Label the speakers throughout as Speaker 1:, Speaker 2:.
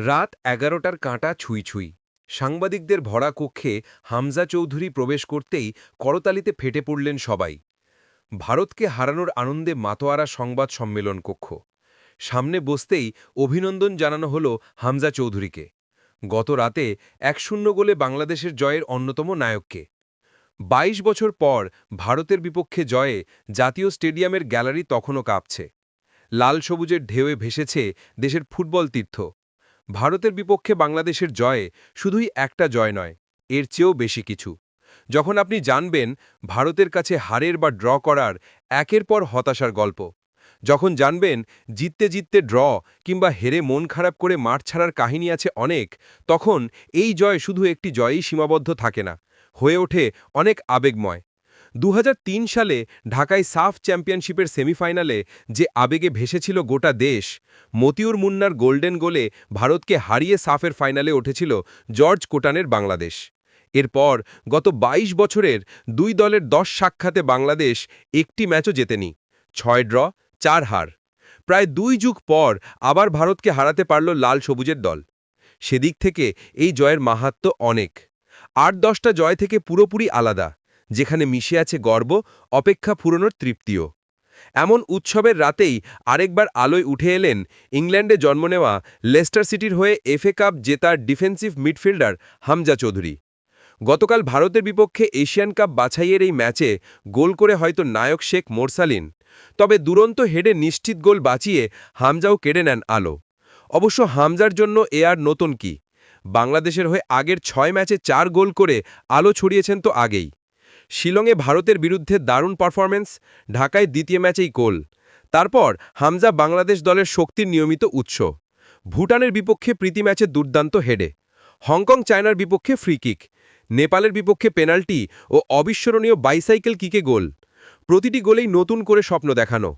Speaker 1: রাত এগারোটার কাঁটা ছুঁই ছুঁই। সাংবাদিকদের ভরা কক্ষে হামজা চৌধুরী প্রবেশ করতেই করতালিতে ফেটে পড়লেন সবাই। ভারতকে হারানোর আনন্দে মাতোয়ারা সংবাদ সম্মেলন কক্ষ। সামনে বসতেই অভিনন্দন জানানো হল হামজা চৌধুরীকে। গত রাতে এক শূন্য গোলে বাংলাদেশের জয়ের অন্যতম নায়ককে। ২২ বছর পর ভারতের বিপক্ষে জয়ে জাতীয় স্টেডিয়ামের গ্যালারি তখনও কাঁপছে। লাল সবুজের ঢেউয়ে ভেসেছে দেশের ফুটবল তীর্থ। ভারতের বিপক্ষে বাংলাদেশের জয়ে শুধুই একটা জয় নয়, এর চেয়েও বেশি কিছু। যখন আপনি জানবেন ভারতের কাছে হারের বা ড্র করার একের পর হতাশার গল্প, যখন জানবেন জিততে জিততে ড্র কিংবা হেরে মন খারাপ করে মাঠ ছাড়ার কাহিনী আছে অনেক, তখন এই জয় শুধু একটি জয়েই সীমাবদ্ধ থাকে না, হয়ে ওঠে অনেক আবেগময়। দু হাজার তিন সালে ঢাকায় সাফ চ্যাম্পিয়নশিপের সেমিফাইনালে যে আবেগে ভেসেছিল গোটা দেশ, মতিউর মুন্নার গোল্ডেন গোলে ভারতকে হারিয়ে সাফের ফাইনালে উঠেছিল জর্জ কোটানের বাংলাদেশ। এরপর গত ২২ বছরের দুই দলের দশ সাক্ষাতে বাংলাদেশ একটি ম্যাচও জেতেনি, ছয় ড্র, চার হার। প্রায় দুই যুগ পর আবার ভারতকে হারাতে পারল লাল সবুজের দল। সেদিক থেকে এই জয়ের মাহাত্ম্য অনেক। আট দশটা জয় থেকে পুরোপুরি আলাদা। যেখানে মিশে আছে গর্ব, অপেক্ষা ফুরনোর তৃপ্তিও। এমন উৎসবের রাতেই আরেকবার আলোয় উঠে এলেন ইংল্যান্ডে জন্ম নেওয়া লেস্টার সিটির হয়ে এফএ কাপ জেতার ডিফেন্সিভ মিডফিল্ডার হামজা চৌধুরী। গতকাল ভারতের বিপক্ষে এশিয়ান কাপ বাছাইয়ের এই ম্যাচে গোল করে হয়তো নায়ক শেখ মোরসালিন, তবে দুরন্ত হেডে নিশ্চিত গোল বাঁচিয়ে হামজাও কেড়ে নেন আলো। অবশ্য হামজার জন্য এ আর নতুন কি? বাংলাদেশের হয়ে আগের ছয় ম্যাচে চার গোল করে আলো ছড়িয়েছেন তো আগেই। শিলংয়ে ভারতের বিরুদ্ধে দারুণ পারফরমেন্স ঢাকায় দ্বিতীয় ম্যাচেই গোল। তারপর হামজা বাংলাদেশ দলের শক্তির নিয়মিত উৎস। ভুটানের বিপক্ষে প্রীতি ম্যাচে দুর্দান্ত হেডে। হংকং চায়নার বিপক্ষে ফ্রি কিক নেপালের বিপক্ষে পেনাল্টি ও অবিস্মরণীয় বাইসাইকেল কিকে গোল। প্রতিটি গোলেই নতুন করে স্বপ্ন দেখানো।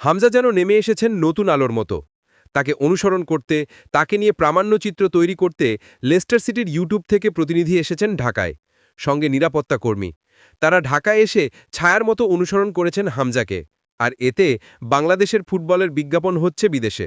Speaker 1: হামজা যেন নেমে এসেছেন নতুন আলোর মতো। তাকে অনুসরণ করতে, তাকে নিয়ে প্রামাণ্যচিত্র তৈরি করতে লেস্টার সিটির ইউটিউব থেকে প্রতিনিধি এসেছেন ঢাকায়। সঙ্গে নিরাপত্তা কর্মী। তারা ঢাকা এসে ছায়ার মতো অনুসরণ করেছেন হামজাকে। আর এতে বাংলাদেশের ফুটবলের বিজ্ঞাপন হচ্ছে বিদেশে।